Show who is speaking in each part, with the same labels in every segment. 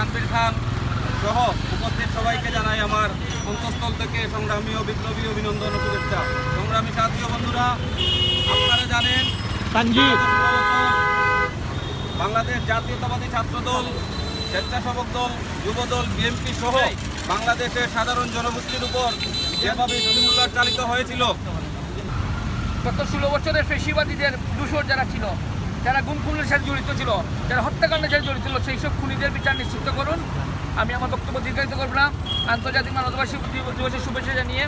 Speaker 1: তানবির খান সহ উপস্থিত সবাইকে জানাই আমার অন্তঃস্থল থেকে সংগ্রামী ও বিপ্লবী অভিনন্দন ও শুভেচ্ছা। সংগ্রামী সাথী বন্ধুরা আপনারা জানেন বাংলাদেশ জাতীয়তাবাদী ছাত্র দল স্বেচ্ছাসেবক দল যুব দল বিএনপি সহ বাংলাদেশের সাধারণ জনগোষ্ঠীর উপর যেভাবে স্টিমুলার চালিত হয়েছিল
Speaker 2: গত ষোলো বছরের ফেসিবাদীদের দূষর যারা ছিল যারা গুম খুনের সাথে জড়িত ছিল, যারা হত্যাকাণ্ডের সাথে জড়িত ছিল, সেই সব খুনিদের বিচার নিশ্চিত করুন। আমি আমার বক্তব্য দীর্ঘায়িত করব না। আন্তর্জাতিক মানবতাবাসী দিবসের শুভেচ্ছা জানিয়ে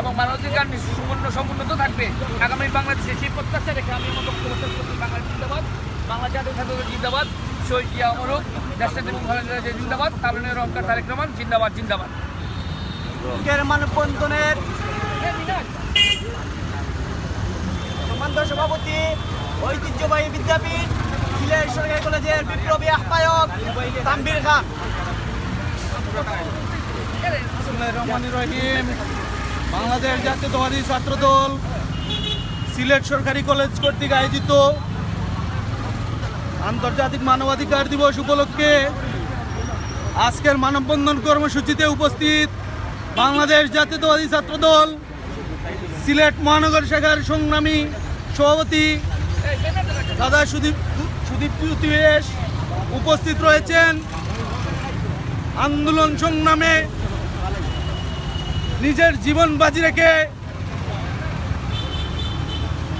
Speaker 2: এবং মানবাধিকার সম্পূর্ণ সমুন্নত থাকবে। আগামী বাংলাদেশে সেই প্রত্যাশা রেখে আমি আমার বক্তব্য শেষ করছি। বাংলা জিন্দাবাদ। বাংলা জাতীয় ছাত্র জিন্দাবাদ। শহীদ জিয়া অমরক দেশটাতে খালেদা জিন্দাবাদ। তারুণের রহমান তারেক রহমান, জিন্দাবাদ জিন্দাবাদ।
Speaker 3: সভাপতি ঐতিহ্যবাহী বিদ্যাপীঠ সিলেট সরকারি কলেজের বিপ্লবী আহ্বায়ক তাম্বির খান। রহমানুর রহিম, বাংলাদেশ জাতীয়তাবাদী ছাত্র দল সিলেট সরকারি কলেজ কর্তৃক আয়োজিত আন্তর্জাতিক মানবাধিকার দিবস উপলক্ষে আজকের মানববন্ধন কর্মসূচিতে উপস্থিত বাংলাদেশ জাতীয়তাবাদী ছাত্র দল সিলেট মহানগর শাখার সংগ্রামী সভাপতি দাদা সুদীপ সুদীপ জ্যোতিবেশ উপস্থিত রয়েছেন আন্দোলন সংগ্রামে। নিজের জীবন বাজি রেখে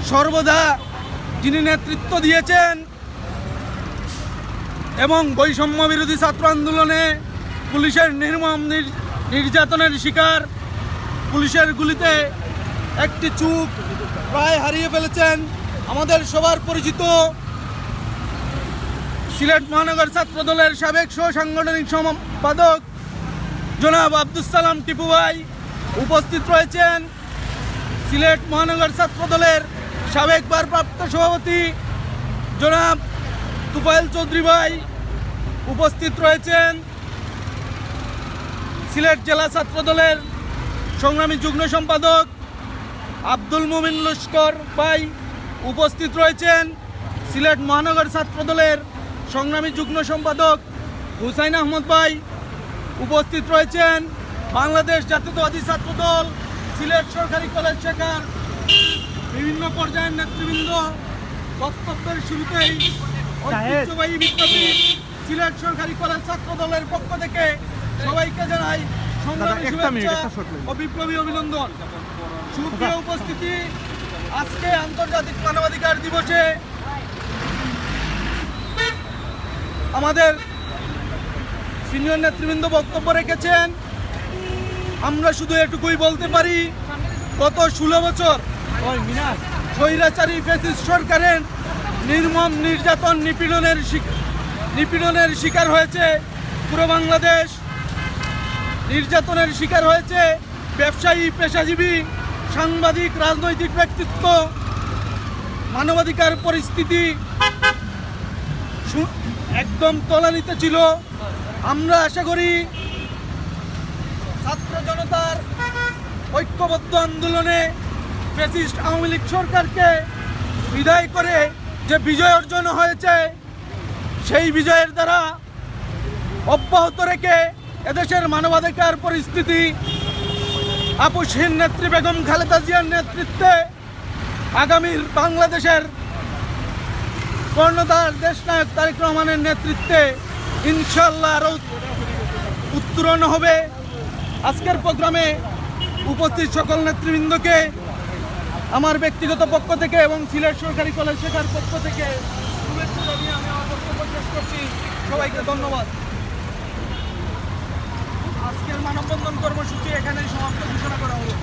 Speaker 3: সর্বদা যিনি নেতৃত্ব দিয়েছেন এবং বৈষম্য বিরোধী ছাত্র আন্দোলনে পুলিশের নির্মম নির- নির্যাতনের শিকার, পুলিশের গুলিতে একটি চুপ প্রায় হারিয়ে ফেলেছেন। আমাদের সবার পরিচিত সিলেট মহানগর ছাত্র দলের সাবেক সাংগঠনিক সম্পাদক জনাব আব্দুল সালাম টিপু ভাই উপস্থিত রয়েছেন। সিলেট মহানগর ছাত্র দলের সাবেক ভারপ্রাপ্ত সভাপতি জনাব তুফাইল চৌধুরী ভাই উপস্থিত রয়েছেন। সিলেট জেলা ছাত্র দলের সংগ্রামী যুগ্ম সম্পাদক আব্দুল মুমিন লস্কর ভাই উপস্থিত রয়েছেন সিলেট মহানগর ছাত্র দলের সংগ্রামী যুগ্ম সম্পাদক হুসাইন আহমদ ভাই। উপস্থিত রয়েছেন বাংলাদেশ জাতীয়তাবাদী ছাত্র দল সিলেট সরকারি কলেজ শাখার বিভিন্ন পর্যায়ের নেতৃবৃন্দ। বক্তব্যের শুরুতেই ঐতিহ্যবাহী বিপ্লবী সিলেট সরকারি কলেজ ছাত্র দলের পক্ষ থেকে সবাইকে জানাই সংগ্রামী শুভেচ্ছা ও বিপ্লবী অভিনন্দন। সুপ্রিয় উপস্থিতি আজকে আন্তর্জাতিক মানবাধিকার দিবসে আমাদের সিনিয়র নেতৃবৃন্দ বক্তব্য রেখেছেন। আমরা শুধু এটুকুই বলতে পারি, গত ষোলো বছর স্বৈরাচারী ফেসিস্ট সরকারের নির্মম নির্যাতন নিপীড়নের নিপীড়নের শিকার হয়েছে পুরো বাংলাদেশ। নির্যাতনের শিকার হয়েছে ব্যবসায়ী, পেশাজীবী সাংবাদিক, রাজনৈতিক ব্যক্তিত্ব, মানবাধিকার পরিস্থিতি একদম তলানিতে ছিল। আমরা আশা করি ছাত্র জনতার ঐক্যবদ্ধ আন্দোলনে ফ্যাসিস্ট আওয়ামী লীগ সরকারকে বিদায় করে যে বিজয় অর্জন হয়েছে, সেই বিজয়ের দ্বারা অব্যাহত রেখে এদেশের মানবাধিকার পরিস্থিতি আপুসহীন নেত্রী বেগম খালেদা জিয়ার নেতৃত্বে আগামীর বাংলাদেশের কর্ণধার দেশনায়ক তারেক রহমানের নেতৃত্বে ইনশাল্লাহ আরও উত্তরণ হবে। আজকের প্রোগ্রামে উপস্থিত সকল নেতৃবৃন্দকে, আমার ব্যক্তিগত পক্ষ থেকে এবং সিলেট সরকারি কলেজ শেখার পক্ষ থেকে শুভেচ্ছা জানিয়ে আমি আমার বক্তব্য শেষ করছি। সবাইকে ধন্যবাদ। মানববন্ধন কর্মসূচি এখানে সমাপ্ত ঘোষণা করা হলো।